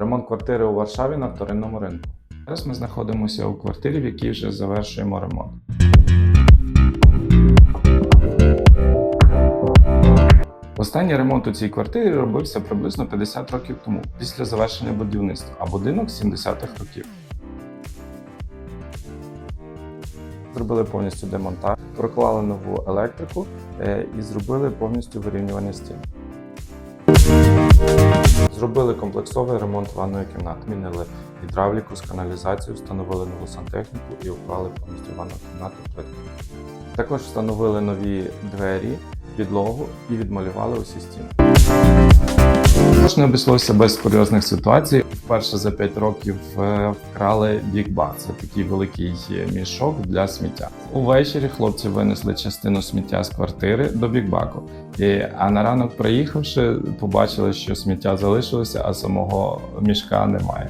Ремонт квартири у Варшаві на вторинному ринку. Зараз ми знаходимося у квартирі, в якій вже завершуємо ремонт. Останній ремонт у цій квартирі робився приблизно 50 років тому, після завершення будівництва, а будинок 70-х років. Зробили повністю демонтаж, проклали нову електрику е, і зробили повністю вирівнювання стін. Зробили комплексовий ремонт ванної кімнати, змінили гідравліку з каналізацією, встановили нову сантехніку і уклали повністю ванну кімнату плитку. Також встановили нові двері, підлогу і відмалювали усі стіни. Також не обійшлося без курйозних ситуацій. Вперше за 5 років е, вкрали бікбак. Це такий великий мішок для сміття. Увечері хлопці винесли частину сміття з квартири до бікбаку. І, а на ранок, приїхавши, побачили, що сміття залишилося, а самого мішка немає.